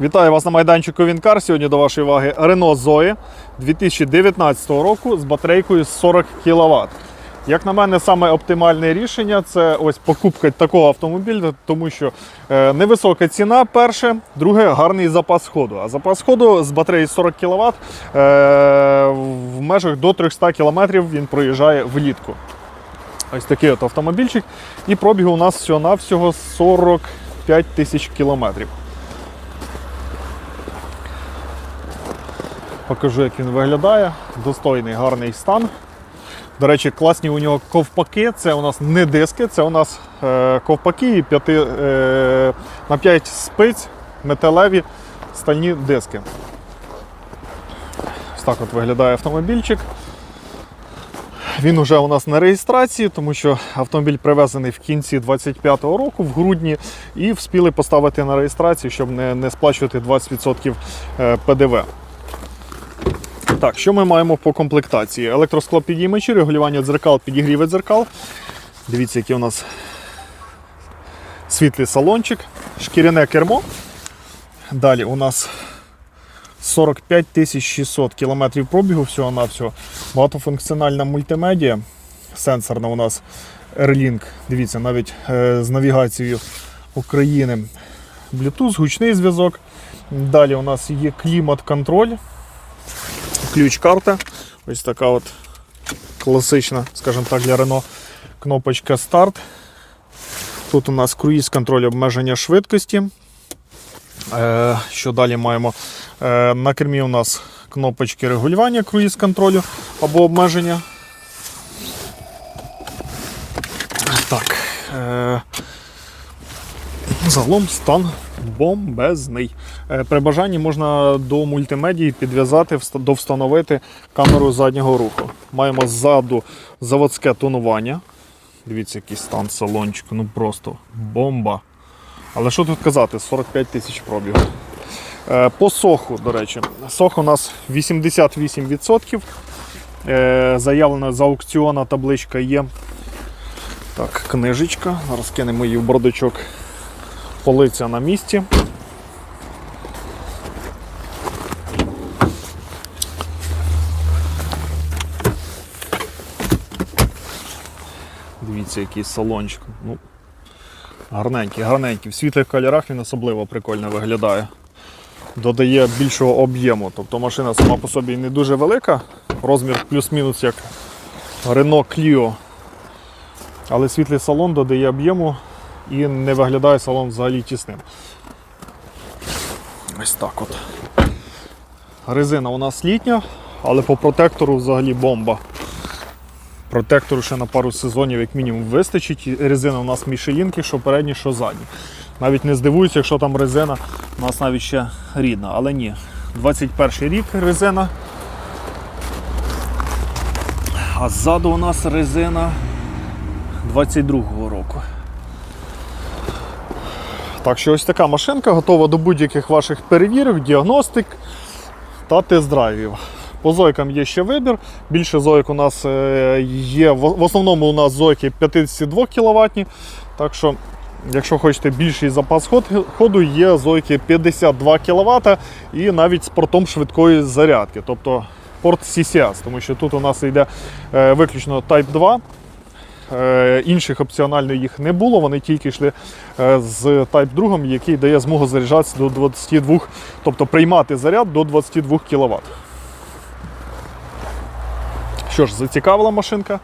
Вітаю вас на майданчику Вінкар. Сьогодні до вашої уваги Renault Zoe 2019 року з батарейкою 40 кВт. Як на мене, саме оптимальне рішення це ось покупка такого автомобіля, тому що е, невисока ціна, перше, друге, гарний запас ходу. А запас ходу з батареї 40 кВт е, в межах до 300 км він проїжджає влітку. Ось такий от автомобільчик. І пробігу у нас всього-навсього 45 тисяч кілометрів. Покажу, як він виглядає. Достойний, гарний стан. До речі, класні у нього ковпаки. Це у нас не диски, це у нас е, ковпаки п'яти, е, на 5 спиць металеві стальні диски. Ось так от виглядає автомобільчик. Він уже у нас на реєстрації, тому що автомобіль привезений в кінці 25-го року, в грудні, і вспіли поставити на реєстрацію, щоб не, не сплачувати 20% е, ПДВ. Так, що ми маємо по комплектації? Електроскло підіймачі, регулювання дзеркал, підігріве дзеркал. Дивіться, який у нас світлий салончик, шкіряне кермо. Далі у нас 45 600 кілометрів пробігу всього-навсього. Багатофункціональна мультимедіа. Сенсорна у нас Airlink. Дивіться, навіть е, з навігацією України. Bluetooth, гучний зв'язок. Далі у нас є клімат-контроль, ключ-карта. Ось така от класична, скажімо так, для Renault кнопочка старт. Тут у нас круїз-контроль обмеження швидкості. Е, Що далі маємо? Е, На кермі у нас кнопочки регулювання круїз контролю або обмеження. Так. Е, Загалом стан бомбезний. Е, При бажанні можна до мультимедії підв'язати, вста- довстановити камеру заднього руху. Маємо ззаду заводське тонування. Дивіться, який стан салончику, ну просто бомба. Але що тут казати, 45 тисяч пробігу. Е, По соху, до речі, сох у нас 88%. Е, Заявлена з аукціона табличка є. Так, книжечка. Зараз кинемо її в бардачок. Полиця на місці. Дивіться, який салончик. Ну, Гарненький, гарненький. В світлих кольорах він особливо прикольно виглядає. Додає більшого об'єму. Тобто машина сама по собі не дуже велика, розмір плюс-мінус як Renault Clio. Але світлий салон додає об'єму і не виглядає салон взагалі тісним. Ось так от. Резина у нас літня, але по протектору взагалі бомба. Протектору ще на пару сезонів, як мінімум, вистачить. Резина у нас мішелінки, що передні, що задні. Навіть не здивуюся, якщо там резина у нас навіть ще рідна, але ні. 21 рік резина. А ззаду у нас резина 22-го року. Так що ось така машинка готова до будь-яких ваших перевірок, діагностик та тест-драйвів. По зойкам є ще вибір. Більше зойк у нас е, є. В основному у нас зойки 52 кВт. Так що, якщо хочете більший запас ходу, є зойки 52 кВт і навіть з портом швидкої зарядки. Тобто порт CCS, тому що тут у нас йде е, виключно Type 2. Е, Інших опціонально їх не було, вони тільки йшли з Type 2, який дає змогу заряджатися до 22, тобто приймати заряд до 22 кВт. Що ж, зацікавила машинка?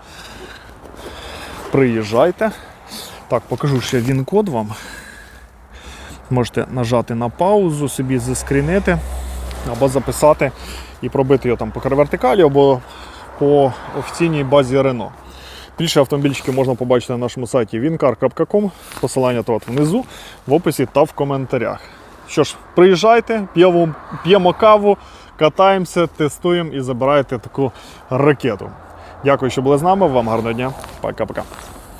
Приїжджайте. Так, покажу ще він-код вам. Можете нажати на паузу, собі заскрінити, або записати і пробити його там по вертикалі, або по офіційній базі Renault. Більше автомобільчиків можна побачити на нашому сайті wincar.com. Посилання тут внизу, в описі та в коментарях. Що ж, приїжджайте, п'ємо каву, катаємося, тестуємо і забираєте таку ракету. Дякую, що були з нами. Вам гарного дня. Пока-пока.